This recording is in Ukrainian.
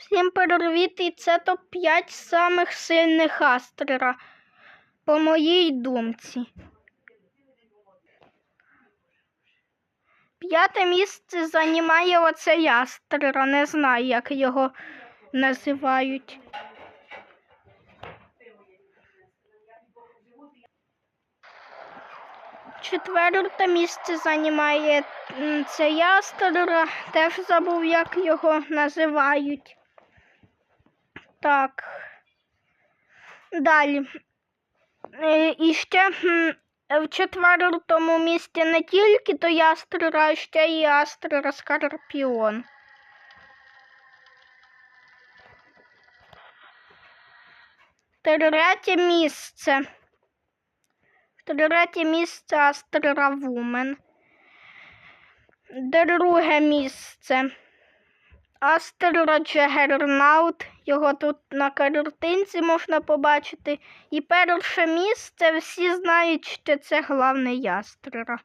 Всім привіт, і це топ-5 самих сильних астрера, по моїй думці. П'яте місце займає оцей астрера, не знаю, як його називають. Четверте місце займає цей астрер, теж забув, як його називають. Так. Далі. Е, І ще в четвертому місці не тільки той астрер, а ще і астрер Скорпіон. Третє місце. Третє місце Астрера Вумен. Друге місце. Астера Джагернаут. Його тут на картинці можна побачити. І перше місце всі знають, що це головний Астера.